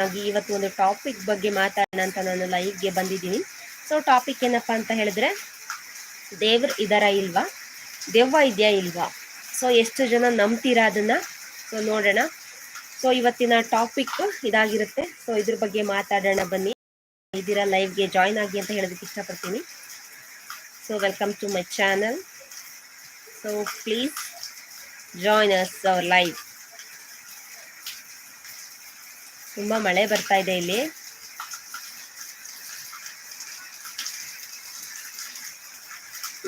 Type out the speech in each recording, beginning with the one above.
ಹಾಗಾಗಿ ಇವತ್ತು ಒಂದು ಟಾಪಿಕ್ ಬಗ್ಗೆ ಮಾತಾಡೋಣ ಅಂತ ನಾನು ಲೈವ್ಗೆ ಬಂದಿದ್ದೀನಿ. ಸೊ ಟಾಪಿಕ್ ಏನಪ್ಪ ಅಂತ ಹೇಳಿದ್ರೆ, ದೇವ್ರು ಇದರ ಇಲ್ವಾ? ದೆವ್ವ ಇದೆಯಾ ಇಲ್ವಾ? ಸೊ ಎಷ್ಟು ಜನ ನಂಬ್ತೀರಾ ಅದನ್ನ? ಸೊ ನೋಡೋಣ. ಸೊ ಇವತ್ತಿನ ಟಾಪಿಕ್ ಇದಾಗಿರುತ್ತೆ. ಸೊ ಇದ್ರ ಬಗ್ಗೆ ಮಾತಾಡೋಣ ಬನ್ನಿ. ಇದ್ದೀರಾ ಲೈವ್ಗೆ ಜಾಯ್ನ್ ಆಗಿ ಅಂತ ಹೇಳೋದಕ್ಕೆ ಇಷ್ಟಪಡ್ತೀನಿ. So welcome to my channel so please join us our live ತುಂಬ ಮಳೆ ಬರ್ತಾ ಇದೆ ಇಲ್ಲಿ.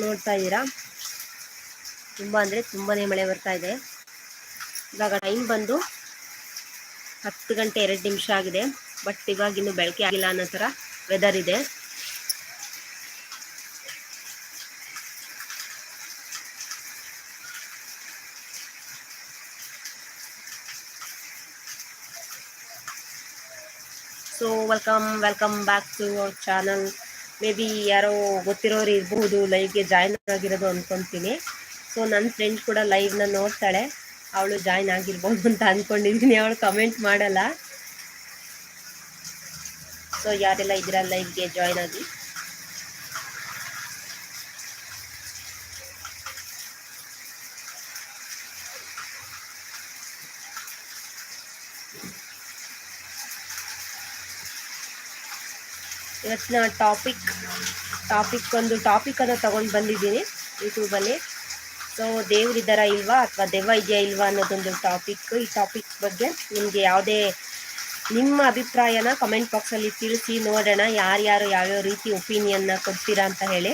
ನೋಡ್ತಾ ಇದ್ದೀರಾ? ತುಂಬ ಅಂದರೆ ತುಂಬಾನೇ ಮಳೆ ಬರ್ತಾ ಇದೆ. ಇವಾಗ ಟೈಮ್ ಬಂದು ಹತ್ತು ಗಂಟೆ ಎರಡು ನಿಮಿಷ ಆಗಿದೆ. ಬಟ್ ಇವಾಗ ಇನ್ನು ಬೆಳಕೆ ಆಗಿಲ್ಲ ಅನ್ನೋ ಥರ ವೆದರ್ ಇದೆ so welcome welcome back to our channel maybe ಯಾರೋ ಗೊತ್ತಿರೋರು ಇರಬಹುದು ಲೈವ್ಗೆ ಜಾಯ್ನ್ ಆಗಿರೋದು ಅಂದ್ಕೊತೀನಿ ಸೊ ನನ್ನ ಫ್ರೆಂಡ್ ಕೂಡ ಲೈವ್ನ ನೋಡ್ತಾಳೆ. ಅವಳು ಜಾಯ್ನ್ ಆಗಿರ್ಬೋದು ಅಂತ ಅಂದ್ಕೊಂಡಿದ್ದೀನಿ ಅವಳು ಕಮೆಂಟ್ ಮಾಡಲ್ಲ. ಸೊ ಯಾರೆಲ್ಲ ಇದ್ದೀರಾ ಲೈವ್ಗೆ ಜಾಯ್ನ್ ಆಗಿ? ಇವತ್ತಿನ ಟಾಪಿಕ್ ಟಾಪಿಕ್ ಒಂದು ಟಾಪಿಕನ್ನು ತಗೊಂಡು ಬಂದಿದ್ದೀನಿ. ಯೂಟ್ಯೂಬಲ್ಲಿ ಸೊ ದೇವ್ರಿದ್ದಾರ ಇಲ್ವಾ ಅಥವಾ ದೆವ್ವ ಇದೆಯಾ ಇಲ್ವಾ ಅನ್ನೋದೊಂದು ಟಾಪಿಕ್ ಈ ಟಾಪಿಕ್ ಬಗ್ಗೆ ನಿಮಗೆ ಯಾವುದೇ ನಿಮ್ಮ ಅಭಿಪ್ರಾಯನ ಕಮೆಂಟ್ ಬಾಕ್ಸಲ್ಲಿ ತಿಳಿಸಿ ನೋಡೋಣ. ಯಾರ್ಯಾರು ಯಾವ್ಯಾವ ರೀತಿ ಒಪಿನಿಯನ್ನ ಕೊಡ್ತೀರಾ ಅಂತ ಹೇಳಿ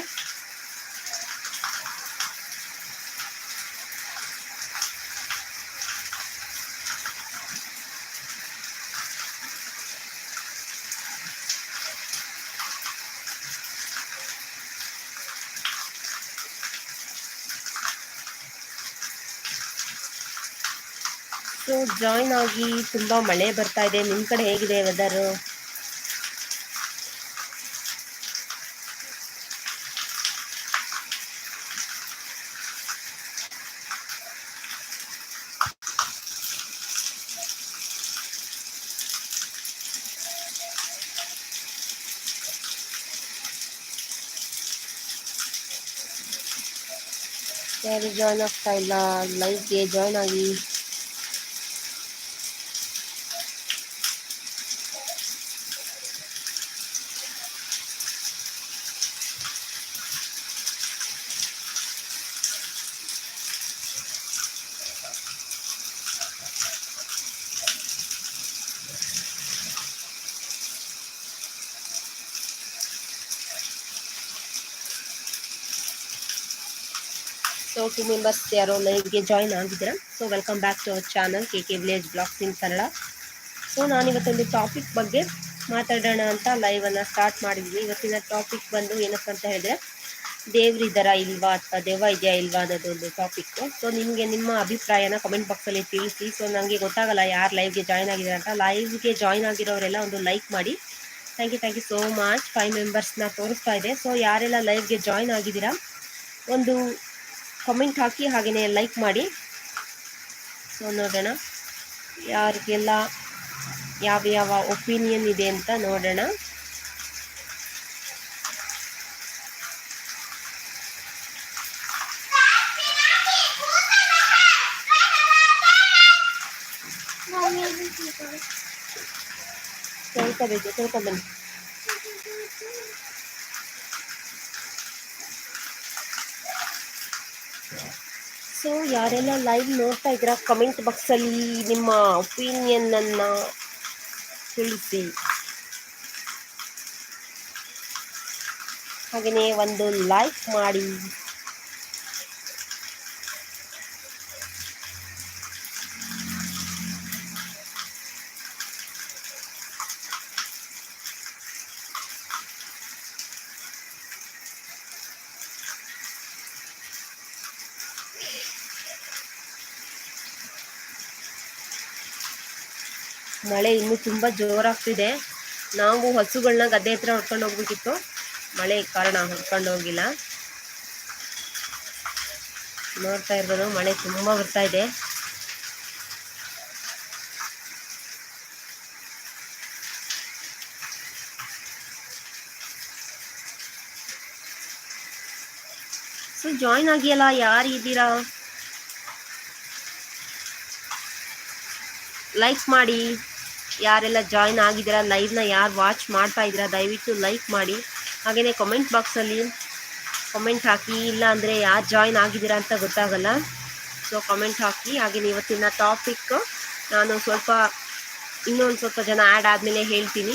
ಸೊ ಜಾಯ್ನ್ ಆಗಿ ತುಂಬ ಮಳೆ ಬರ್ತಾ ಇದೆ. ನಿಮ್ಮ ಕಡೆ ಹೇಗಿದೆ ವೆದರ್ ಯಾರು ಜಾಯ್ನ್ ಆಗ್ತಾ ಇಲ್ಲ? ಲೈಫ್ಗೆ ಜಾಯ್ನ್ ಆಗಿ. ಸೊ ಟು ಮೆಂಬರ್ಸ್ ಯಾರೋ ಲೈವ್ಗೆ ಜಾಯ್ನ್ ಆಗಿದ್ದೀರಾ so welcome back to our channel K K village blogs in Kannada so ನಾನಿವತ್ತೊಂದು topic ಬಗ್ಗೆ ಮಾತಾಡೋಣ ಅಂತ ಲೈವನ್ನು ಸ್ಟಾರ್ಟ್ ಮಾಡಿದ್ವಿ ಇವತ್ತಿನ ಟಾಪಿಕ್ ಬಂದು ಏನಪ್ಪ ಅಂತ ಹೇಳಿದ್ರೆ ದೇವ್ರಿದ್ದಾರ ಇಲ್ವಾ ಅಥವಾ ದೆವ್ವ ಇದೆಯಾ ಇಲ್ವಾ ಅನ್ನೋದೊಂದು ಟಾಪಿಕ್ ಸೊ ನಿಮಗೆ ನಿಮ್ಮ ಅಭಿಪ್ರಾಯನ ಕಮೆಂಟ್ ಬಾಕ್ಸಲ್ಲಿ ತಿಳಿಸಿ. ಸೊ ನನಗೆ ಗೊತ್ತಾಗಲ್ಲ ಯಾರು ಲೈವ್ಗೆ ಜಾಯ್ನ್ ಆಗಿದ್ದಾರೆ ಅಂತ. ಲೈವ್ಗೆ ಜಾಯ್ನ್ ಆಗಿರೋರೆಲ್ಲ ಒಂದು ಲೈಕ್ ಮಾಡಿ. Thank you thank you so much five ಮೆಂಬರ್ಸ್ನ ತೋರಿಸ್ತಾ ಇದೆ. ಸೊ ಯಾರೆಲ್ಲ ಲೈವ್ಗೆ ಜಾಯ್ನ್ ಆಗಿದ್ದೀರಾ? ಒಂದು ಕಮೆಂಟ್ ಹಾಕಿ ಹಾಗೆಯೇ ಲೈಕ್ ಮಾಡಿ. ಸೊ ನೋಡೋಣ. ಯಾರಿಗೆಲ್ಲ ಯಾವ ಯಾವ ಒಪಿನಿಯನ್ ಇದೆ ಅಂತ ನೋಡೋಣ. ಕೇಳ್ಕೋಬೇಕು ಕೇಳ್ಕೊಬನ್ನಿ ಸೊ ಯಾರೆಲ್ಲ ಲೈವ್ ನೋಡ್ತಾ ಇದ್ದೀರಾ ಕಮೆಂಟ್ ಬಾಕ್ಸಲ್ಲಿ ನಿಮ್ಮ ಒಪಿನಿಯನ್ನನ್ನು ತಿಳಿಸಿ. ಹಾಗೆಯೇ ಒಂದು ಲೈಕ್ ಮಾಡಿ. ಮಳೆ ಇನ್ನು ತುಂಬ ಜೋರಾಗ್ತಿದೆ. ನಾವು ಹಸುಗಳನ್ನ ಗದ್ದೆ ಹತ್ರ ಹೊಡ್ಕೊಂಡು ಹೋಗ್ಬೇಕಿತ್ತು. ಮಳೆ ಕಾರಣ ಹೊಡ್ಕೊಂಡು ಹೋಗಿಲ್ಲ. ನೋಡ್ತಾ ಇರ್ಬೋದು, ಮಳೆ ತುಂಬ ಬರ್ತಾ ಇದೆ. ಸೊ ಜಾಯಿನ್ ಆಗಿಯಲ್ಲ ಯಾರಿದ್ದೀರಾ ಲೈಕ್ ಮಾಡಿ. ಯಾರೆಲ್ಲ ಜಾಯ್ನ್ ಆಗಿದ್ದೀರಾ ಲೈವ್ನ ಯಾರು ವಾಚ್ ಮಾಡ್ತಾ ಇದ್ದೀರಾ ದಯವಿಟ್ಟು ಲೈಕ್ ಮಾಡಿ. ಹಾಗೆಯೇ ಕಮೆಂಟ್ ಬಾಕ್ಸಲ್ಲಿ ಕಮೆಂಟ್ ಹಾಕಿ, ಇಲ್ಲ ಅಂದರೆ ಯಾರು ಜಾಯ್ನ್ ಆಗಿದ್ದೀರಾ ಅಂತ ಗೊತ್ತಾಗಲ್ಲ. ಸೊ ಕಮೆಂಟ್ ಹಾಕಿ. ಹಾಗೆಯೇ ಇವತ್ತಿನ ಟಾಪಿಕ್ ನಾನು ಸ್ವಲ್ಪ ಇನ್ನೊಂದು ಸ್ವಲ್ಪ ಜನ ಆ್ಯಡ್ ಆದಮೇಲೆ ಹೇಳ್ತೀನಿ.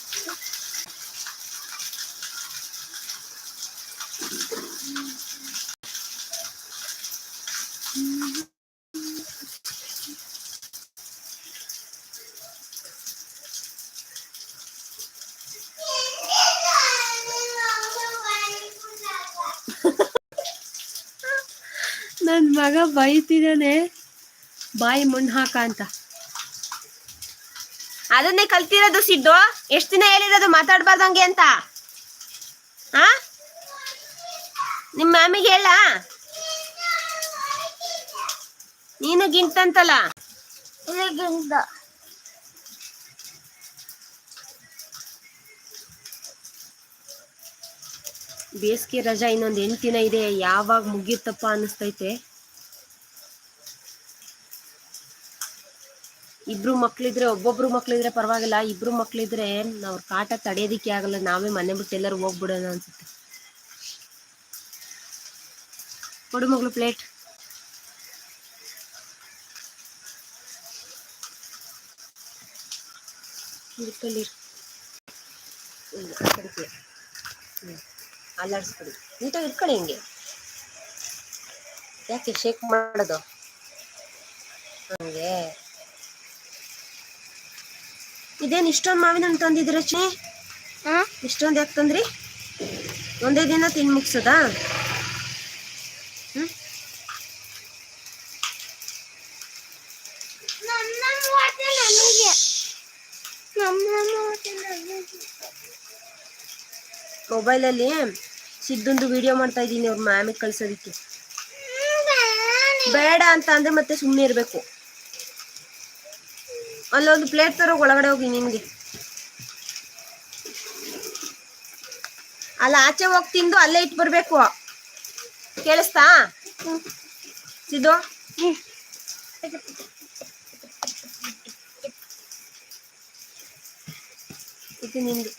ನನ್ನ ಮಗ ಬೈತಿದ್ದಾನೆ. ಬಾಯಿ ಮಣ್ಣು ಹಾಕ ಅಂತ. ಅದನ್ನೇ ಕಲ್ತಿರೋದು ಸಿದ್ದು ಎಷ್ಟು ದಿನ ಹೇಳಿರೋದು ಮಾತಾಡ್ಬಾರ್ದಂಗೆ ಅಂತ? ಆ? ನಿಮ್ಮ ಮ್ಯಾಮಿಗೆ ಹೇಳ. ನೀನು ಗಿಂತಂತಲ್ಲ? ಬೇಸಿಗೆ ರಜಾ ಇನ್ನೊಂದು ಎಂಟು ದಿನ ಇದೆ, ಯಾವಾಗ ಮುಗಿಯುತ್ತಪ್ಪ ಅನ್ನಿಸ್ತೈತೆ ಇಬ್ರು ಮಕ್ಳಿದ್ರೆ, ಒಬ್ಬೊಬ್ರು ಮಕ್ಳಿದ್ರೆ ಪರವಾಗಿಲ್ಲ, ಇಬ್ರು ಮಕ್ಳಿದ್ರೆ ಅವ್ರ ಕಾಟ ತಡೆಯೋದಿಕ್ಕೆ ಆಗಲ್ಲ, ನಾವೇ ಮನೆ ಬಿಟ್ಟು ಎಲ್ಲರೂ ಹೋಗ್ಬಿಡೋಣ ಅನ್ಸುತ್ತೆ ಕೊಡು ಮಗಳು ಪ್ಲೇಟ್. ಹ್ಮ್. ಅಲ್ಲಾಡ್ಸ್ಬಿಡಿ. ನೀಟಾಗಿ ಇಟ್ಕೊಳ್ಳಿ ಹಿಂಗೆ. ಯಾಕೆ ಶೇಕ್ ಮಾಡೋದು? ಹಂಗೆ. ಇದೇನು ಇಷ್ಟೊಂದು ಮಾವಿನ ಹಣ್ಣು ತಂದಿದ್ದೀರ ಚಿ ಇಷ್ಟೊಂದು ಯಾಕೆ ತಂದ್ರಿ? ಒಂದೇ ದಿನ ತಿನ್ ಮುಗ್ಸದಾ? ಹ್ಮ್? ಮೊಬೈಲಲ್ಲಿ ಸಿದ್ದೊಂದು ವಿಡಿಯೋ ಮಾಡ್ತಾ ಇದ್ದೀನಿ ಅವ್ರ ಮ್ಯಾಮಿಗೆ ಕಳ್ಸೋದಿಕ್ಕೆ. ಬೇಡ ಅಂತ ಅಂದ್ರೆ ಮತ್ತೆ ಸುಮ್ಮನೆ ಇರಬೇಕು. ಅಲ್ಲೊಂದು ಪ್ಲೇಟ್ ತರೋ ಒಳಗಡೆ ಹೋಗಿ ನಿನ್ಗೆ. ಅಲ್ಲ, ಆಚೆ ಹೋಗಿ ತಿಂದು ಅಲ್ಲೇ ಇಟ್ಟು ಬರ್ಬೇಕು. ಕೇಳಿಸ್ತಾ? ಸಿದ್ದು? ಇದು ನಿಂದು.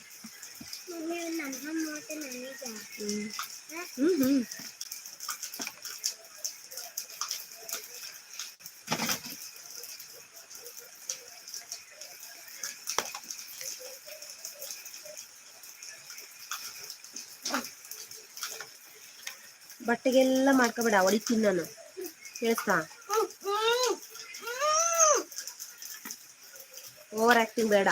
ಬಟ್ಟೆಗೆಲ್ಲ ಮಾಡ್ಕೋಬೇಡ ಹೊಡಿತೀನಿ ನಾನು. ಕೇಳಿಸ್ತಾ? ಓವರ್ ಆಕ್ಟಿಂಗ್ ಬೇಡ.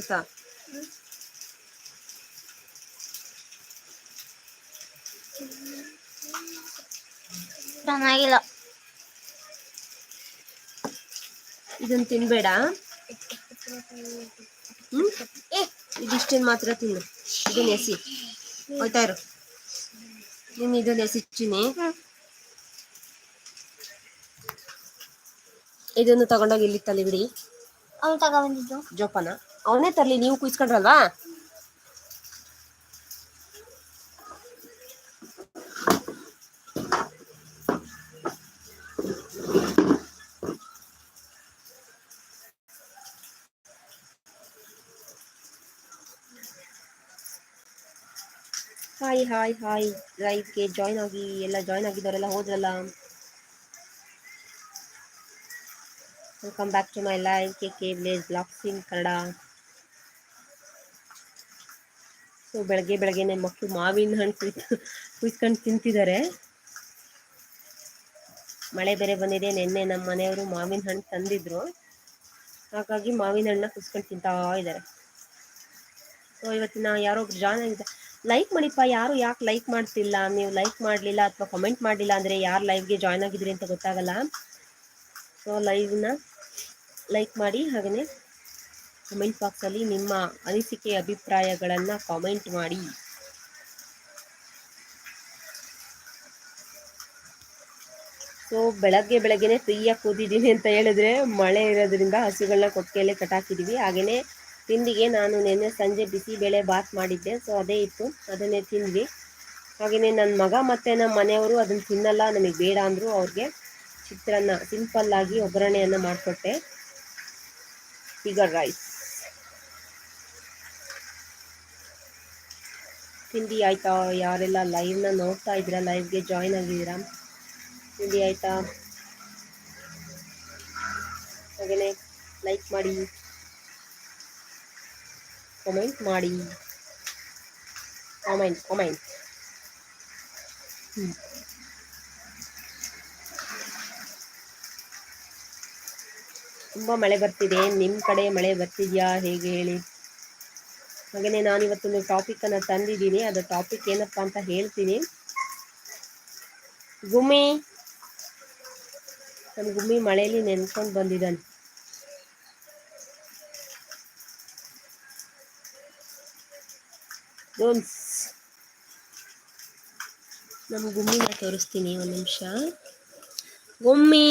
ಆಯ್ತಾ? ಚೆನ್ನಾಗಿಲ್ಲ. ಇದನ್ನ ತಿನ್ಬೇಡ. ಹ್ಮ್? ಇದಿಷ್ಟೇನು ಮಾತ್ರ ತಿನ್ನು. ಇದನ್ನ ಎಸಿ. ಹೋಯ್ತಾ ಇರು. ನೀನು ಇದನ್ನ ಎಸಿಚ್ಚಿನಿ ಇದನ್ನು ತಗೊಂಡೋಗಿ ಇಲ್ಲಿ ತಲೆ ಬಿಡಿ. ಅವ್ನು ಜೋಪಾನ. ಅವನೇ ತರಲಿ, ನೀವು ಕುಯ್ಸ್ಕೊಂಡ್ರಲ್ವಾ? ಹಾಯ್ ಹಾಯ್ ಹಾಯ್ ಲೈವ್ಗೆ ಜಾಯ್ನ್ ಆಗಿ, ಎಲ್ಲ ಜಾಯ್ನ್ ಆಗಿದ್ದವರೆಲ್ಲ ಹೋದ್ರಲ್ಲ? Welcome back to my live K K village blogs in Kannada. So ಬೆಳಗ್ಗೆ ಬೆಳಗ್ಗೆನೆ ಮಕ್ಕಳು ಮಾವಿನ ಹಣ್ಣು ಕುಯ್ತು ಕುಯ್ಸ್ಕೊಂಡು ತಿಂತಿದ್ದಾರೆ ಮಳೆ ಬೇರೆ ಬಂದಿದೆ, ನಿನ್ನೆ ನಮ್ಮ ಮನೆಯವರು ಮಾವಿನ ಹಣ್ಣು ತಂದಿದ್ರು. ಹಾಗಾಗಿ ಮಾವಿನ ಹಣ್ಣನ್ನ ಕುಸ್ಕೊಂಡು ತಿಂತಾ ಇದ್ದಾರೆ ಸೊ ಇವತ್ತಿನ ಯಾರೋ ಒಬ್ರು ಜಾಯ್ನ್ ಆಗಿದೆ ಲೈಕ್ ಮಾಡಿಪ್ಪ, ಯಾರು ಯಾಕೆ ಲೈಕ್ ಮಾಡ್ತಿಲ್ಲ? ನೀವು ಲೈಕ್ ಮಾಡಲಿಲ್ಲ ಅಥವಾ ಕಮೆಂಟ್ ಮಾಡಲಿಲ್ಲ ಅಂದರೆ ಯಾರು ಲೈವ್ಗೆ ಜಾಯ್ನ್ ಆಗಿದ್ರಿ ಅಂತ ಗೊತ್ತಾಗಲ್ಲ. ಸೊ ಲೈವ್ನ ಲೈಕ್ ಮಾಡಿ ಹಾಗೆಯೇ ಕಮೆಂಟ್ ಬಾಕ್ಸಲ್ಲಿ ನಿಮ್ಮ ಅನಿಸಿಕೆ, ಅಭಿಪ್ರಾಯಗಳನ್ನು ಕಾಮೆಂಟ್ ಮಾಡಿ. ಸೊ, ಬೆಳಗ್ಗೆ ಬೆಳಗ್ಗೆನೆ ಫ್ರೀಯಾಗಿ ಕೂತಿದ್ದೀನಿ ಅಂತ ಹೇಳಿದ್ರೆ ಮಳೆ ಇರೋದ್ರಿಂದ ಹಸುಗಳನ್ನ ಕೊಟ್ಟಿಗೆಯಲ್ಲೇ ಕಟ್ಟಾಕಿದ್ದೀವಿ ಹಾಗೆಯೇ ತಿಂಡಿಗೆ ನಾನು ನಿನ್ನೆ ಸಂಜೆ ಬಿಸಿಬೇಳೆ ಬಾತ್ ಮಾಡಿದ್ದೆ. ಸೊ, ಅದೇ ಇತ್ತು. ಅದನ್ನೇ ತಿಂದ್ವಿ. ಹಾಗೆಯೇ ನನ್ನ ಮಗ ಮತ್ತು ನಮ್ಮ ಮನೆಯವರು ಅದನ್ನು ತಿನ್ನಲ್ಲ ನಮಗೆ ಬೇಡ ಅಂದರು. ಅವ್ರಿಗೆ ಚಿತ್ರಾನ್ನ ಸಿಂಪಲ್ಲಾಗಿ ಒಗ್ಗರಣೆಯನ್ನು ಮಾಡಿಕೊಟ್ಟೆ. ಫಿಗರ್ ರೈಸ್ ತಿಂಡಿ ಆಯಿತಾ? ಯಾರೆಲ್ಲ ಲೈವ್ನ ನೋಡ್ತಾ ಇದ್ದೀರಾ? ಲೈವ್ಗೆ ಜಾಯ್ನ್ ಆಗಿದ್ದೀರಾ? ತಿಂಡಿ ಆಯಿತಾ? ಹಾಗೆಯೇ ಲೈಕ್ ಮಾಡಿ. ಕಮೆಂಟ್ ಮಾಡಿ. ಕಾಮೆಂಟ್ ಕಾಮೆಂಟ್ ತುಂಬ ಮಳೆ ಬರ್ತಿದೆ. ನಿಮ್ಮ ಕಡೆ ಮಳೆ ಬರ್ತಿದೆಯಾ? ಹೇಗೆ ಹೇಳಿ. ಹಾಗೆಯೇ ನಾನು ಇವತ್ತೊಂದು ಟಾಪಿಕನ್ನು ತಂದಿದ್ದೀನಿ. ಅದು ಟಾಪಿಕ್ ಏನಪ್ಪ ಅಂತ ಹೇಳ್ತೀನಿ. ಗುಮ್ಮಿ. ನಮ್ಮ ಗುಮ್ಮಿ ಮಳೆಯಲ್ಲಿ ನೆನ್ಕೊಂಡು ಬಂದಿದ್ದಾನೆ. ಡೋನ್ಸ್ ನಮ್ಮ ಗುಮ್ಮಿನ ತೋರಿಸ್ತೀನಿ ಒಂದು ನಿಮಿಷ. ಗುಮ್ಮಿ.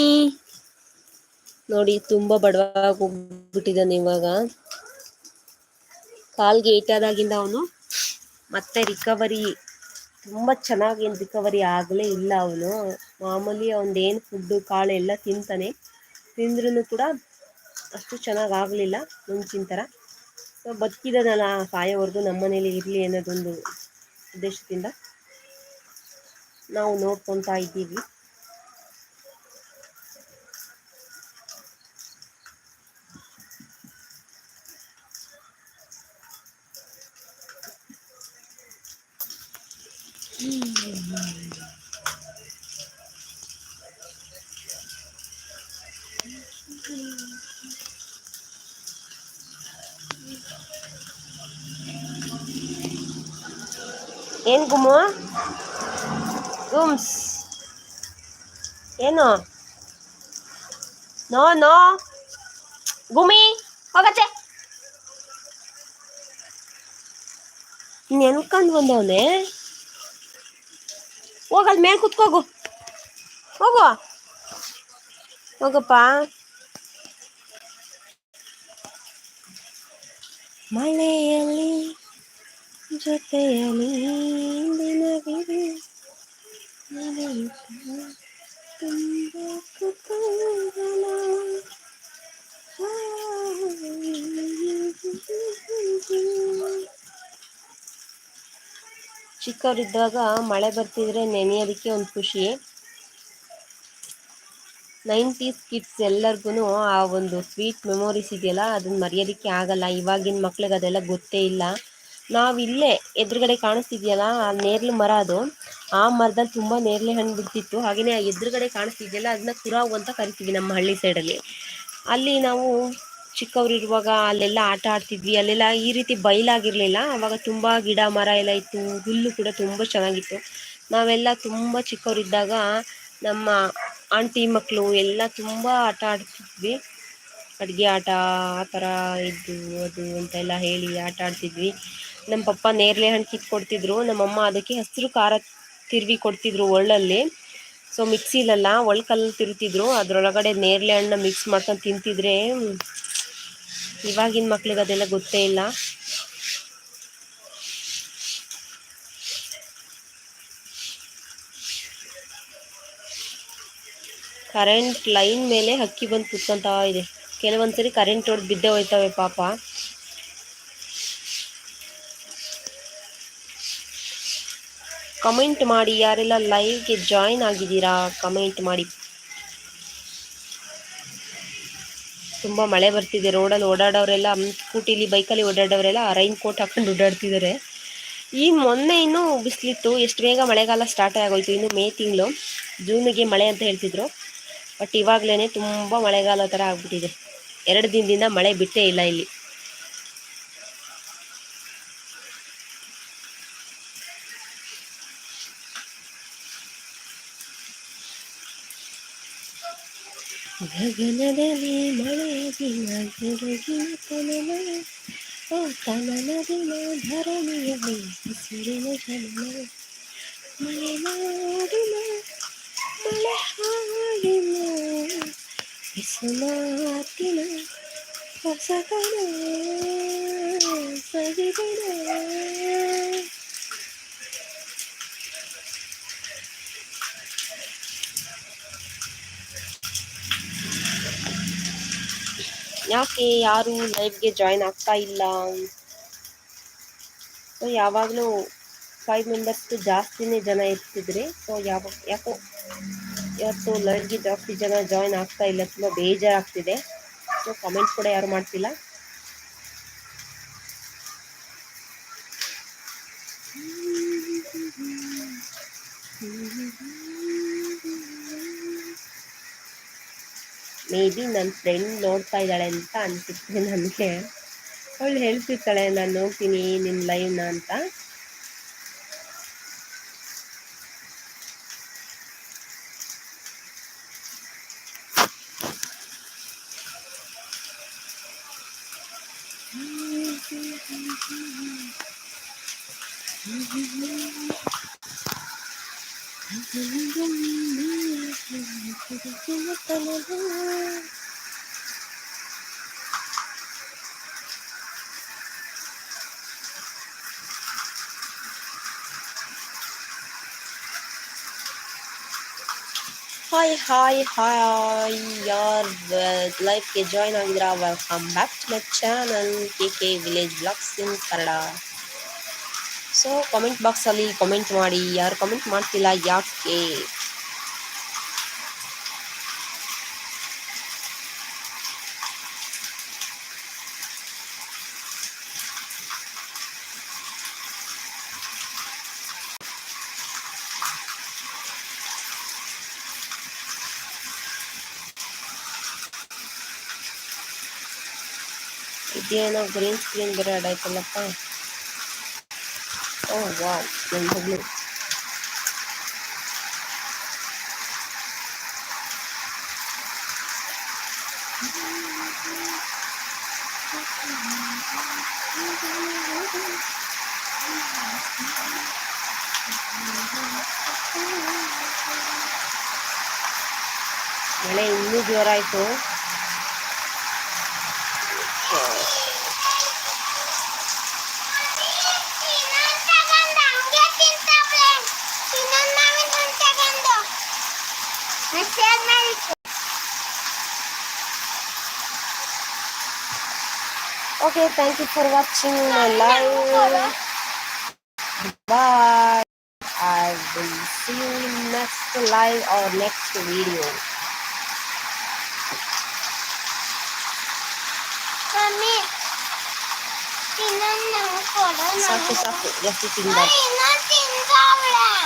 ನೋಡಿ, ತುಂಬಾ ಬಡವಾಗಿ ಹೋಗ್ಬಿಟ್ಟಿದ್ದಾನೆ ಇವಾಗ. ಕಾಲ್ಗೆ ಏಟಾದಾಗಿಂದ ಅವನು. ಮತ್ತೆ ರಿಕವರಿ ತುಂಬ ಚೆನ್ನಾಗಿ ಏನು ರಿಕವರಿ ಆಗಲೇ ಇಲ್ಲ ಅವನು. ಮಾಮೂಲಿ ಅವನದೇನು ಫುಡ್ಡು ಕಾಳು ಎಲ್ಲ ತಿಂತಾನೆ. ತಿಂದ್ರೂ ಕೂಡ ಅಷ್ಟು ಚೆನ್ನಾಗಿ ಆಗಲಿಲ್ಲ ಮುಂಚಿನ ಥರ. ಸೊ ಬದುಕಿದನಲ್ಲ ಸಾಯೋವರೆಗೂ ನಮ್ಮ ಮನೇಲಿ ಇರಲಿ ಅನ್ನೋದೊಂದು ಉದ್ದೇಶದಿಂದ ನಾವು ನೋಡ್ಕೊತಾ ಇದ್ದೀವಿ. ಏನು ಗುಮ್ಮು ಗುಮ್ಸ್ ಏನು ನೋ ನೋ ಗುಮ್ಮಿ ಹೋಗತ್ತೆ ನೆನ್ಕೊಂಡು ಬಂದವನೆ ಹೋಗಲ್ ಮೇಲೆ ಕುತ್ಕೋಗು ಹೋಗು ಹೋಗಪ್ಪ ಮಳೆಯಲ್ಲಿ ಜೊತೆಯಲ್ಲಿ ದಿನವಿದೆ ನವೆಯುತ್ತ ತುಂಬ ಕುತೂಹಲ. ಚಿಕ್ಕವರಿದ್ದಾಗ ಮಳೆ ಬರ್ತಿದ್ರೆ ನೆನೆಯೋದಕ್ಕೆ ಒಂದು ಖುಷಿ. ನೈಂಟೀಸ್ ಕಿಡ್ಸ್ ಎಲ್ಲರಿಗೂ ಆ ಒಂದು ಸ್ವೀಟ್ ಮೆಮೊರೀಸ್ ಇದೆಯಲ್ಲ, ಅದನ್ನ ಮರೆಯೋದಕ್ಕೆ ಆಗಲ್ಲ. ಇವಾಗಿನ ಮಕ್ಳಿಗೆ ಅದೆಲ್ಲ ಗೊತ್ತೇ ಇಲ್ಲ. ನಾವು ಇಲ್ಲೇ ಎದುರುಗಡೆ ಕಾಣಿಸ್ತಿದ್ಯಲ್ಲ, ಆ ನೇರ್ಲು ಮರ ಅದು. ಆ ಮರದಲ್ಲಿ ತುಂಬ ನೇರಳೆ ಹಣ್ಣು ಬಿಡ್ತಿತ್ತು. ಹಾಗೆಯೇ ಎದುರುಗಡೆ ಕಾಣಿಸ್ತಿದ್ಯಲ್ಲ, ಅದನ್ನ ಕುರಾವು ಅಂತ ಕರಿತೀವಿ ನಮ್ಮ ಹಳ್ಳಿ ಸೈಡಲ್ಲಿ ಅಲ್ಲಿ ನಾವು ಚಿಕ್ಕವರಿರುವಾಗ ಅಲ್ಲೆಲ್ಲ ಆಟ ಆಡ್ತಿದ್ವಿ. ಅಲ್ಲೆಲ್ಲ ಈ ರೀತಿ ಬಯಲಾಗಿರಲಿಲ್ಲ. ಅವಾಗ ತುಂಬ ಗಿಡ, ಮರ ಎಲ್ಲ ಇತ್ತು. ಹುಲ್ಲು ಕೂಡ ತುಂಬ ಚೆನ್ನಾಗಿತ್ತು. ನಾವೆಲ್ಲ ತುಂಬ ಚಿಕ್ಕವರಿದ್ದಾಗ ನಮ್ಮ ಆಂಟಿ ಮಕ್ಕಳು ಎಲ್ಲ ತುಂಬ ಆಟ ಆಡ್ತಿದ್ವಿ. ಅಡುಗೆ ಆಟ, ಆ ಥರ ಇದ್ದು, ಅದು ಅಂತೆಲ್ಲ ಹೇಳಿ ಆಟ ಆಡ್ತಿದ್ವಿ. ನಮ್ಮ ಪಪ್ಪ ನೇರಳೆ ಹಣ್ಣು ಕಿತ್ಕೊಡ್ತಿದ್ರು ನಮ್ಮಮ್ಮ ಅದಕ್ಕೆ ಹಸಿರು ಖಾರ ತಿರುವಿ ಕೊಡ್ತಿದ್ರು ಒಳ್ಳಲ್ಲಿ. ಸೊ ಮಿಕ್ಸಿಲಲ್ಲ ಕಲ್ಲು ತಿರುತಿದ್ರು ಅದರೊಳಗಡೆ ನೇರಳೆ ಹಣ್ಣನ್ನ ಮಿಕ್ಸ್ ಮಾಡ್ಕೊಂಡು ತಿಂತಿದ್ರೆ ಇವಾಗಿನ ಮಕ್ಳಿಗೆ ಅದೆಲ್ಲ ಗೊತ್ತೇ ಇಲ್ಲ. ಕರೆಂಟ್ ಲೈನ್ ಮೇಲೆ ಹಕ್ಕಿ ಬಂದು ಕುತ್ಕೊಂತ ಇದೆ. ಕೆಲವೊಂದ್ಸರಿ ಕರೆಂಟ್ ಹೊಡೆದು ಬಿದ್ದೆ ಹೋಯ್ತವೆ ಪಾಪ. ಕಮೆಂಟ್ ಮಾಡಿ, ಯಾರೆಲ್ಲ ಲೈವ್ಗೆ ಜಾಯಿನ್ ಆಗಿದ್ದೀರಾ, ಕಮೆಂಟ್ ಮಾಡಿ. ತುಂಬ ಮಳೆ ಬರ್ತಿದೆ, ರೋಡಲ್ಲಿ ಓಡಾಡೋರೆಲ್ಲ ಸ್ಕೂಟಿಲಿ, ಬೈಕಲ್ಲಿ ಓಡಾಡೋರೆಲ್ಲ ರೈನ್ ಕೋಟ್ ಹಾಕೊಂಡು ಓಡಾಡ್ತಿದ್ದಾರೆ. ಈ ಮೊನ್ನೆ ಇನ್ನೂ ಬಿಸಿಲಿತ್ತು, ಎಷ್ಟು ಬೇಗ ಮಳೆಗಾಲ ಸ್ಟಾರ್ಟ್ ಆಗೋಯ್ತು, ಇನ್ನು ಮೇ ತಿಂಗಳು, ಜೂನಿಗೆ ಮಳೆ ಅಂತ ಹೇಳ್ತಿದ್ರು. ಬಟ್ ಇವಾಗಲೇ ತುಂಬ ಮಳೆಗಾಲ ಥರ ಆಗ್ಬಿಟ್ಟಿದೆ. ಎರಡು ದಿನದಿಂದ ಮಳೆ ಬಿಟ್ಟೇ ಇಲ್ಲ ಇಲ್ಲಿ. ಗಗನದಲ್ಲಿ ಮಳೆಯ ದಿನ ಗುಡುಗಿನ ತನನ ಓ ತನನ ದಿನ ಧರಣಿಯಲ್ಲಿ ಹಸಿರಿನ ಜನನ ಮಲೆನಾಡಿನ ಮಳೆ ಹಾಡಿನ ಬಿಸಿಮಾತಿನ ಹೊಸತನ ಸವಿದಿನ ಯಾಕೆ ಯಾರು ಲೈವ್ಗೆ ಜಾಯಿನ್ ಆಗ್ತಾ ಇಲ್ಲ? ಸೊ ಯಾವಾಗಲೂ ಫೈವ್ ಮೆಂಬರ್ಸ್ ಜಾಸ್ತಿನೇ ಜನ ಇರ್ತಿದ್ರಿ, ಸೊ ಯಾವಾಗ ಯಾಕೋ ಇವತ್ತು ಲೈವ್ಗೆ ಜಾಸ್ತಿ ಜನ ಜಾಯಿನ್ ಆಗ್ತಾ ಇಲ್ಲ, ತುಂಬ ಬೇಜಾರಾಗ್ತಿದೆ. ಸೊ ಕಮೆಂಟ್ ಕೂಡ ಯಾರು ಮಾಡ್ತಿಲ್ಲ. ಮೇ ಬಿ ನನ್ನ ಫ್ರೆಂಡ್ ನೋಡ್ತಾ ಇದ್ದಾಳೆ ಅಂತ ಅನ್ಸುತ್ತೆ ನನಗೆ. ಅವಳು ಹೇಳ್ತಿರ್ತಾಳೆ, ನಾನು ನೋಡ್ತೀನಿ ನಿನ್ನ ಲೈವ್ನ ಅಂತ. ಹಾಯ್ ಹಾಯ್ ಹಾಯ್ ಯಾರ್ ಲೈಫ್ಗೆ ಜಾಯ್ನ್ ಆಗಿದ್ದೀರಾ welcome back to my channel K K village blogs in Kannada so comment ಬಾಕ್ಸಲ್ಲಿ ಕಮೆಂಟ್ ಮಾಡಿ, ಯಾರು ಕಮೆಂಟ್ ಮಾಡ್ತಿಲ್ಲ, ಯಾಕೆ? ಇದೇನೋ ಗ್ರೀನ್ ಸ್ಕ್ರೀನ್ ಬೇರೆ ಆಡ್ ಆಯ್ತಲ್ಲಪ್ಪ ಓ ವಾವ್ ನನ್ನ ಮಗಳು ಮಳೆ ಇನ್ನೂ ಜೋರಾಯಿತು Okay, thank you for watching my live. Bye. I will see you in next live or next video. Mami. Tinan ng kola ng... Sapo-sapo. Gasi tindak. Mami, natin daw lang.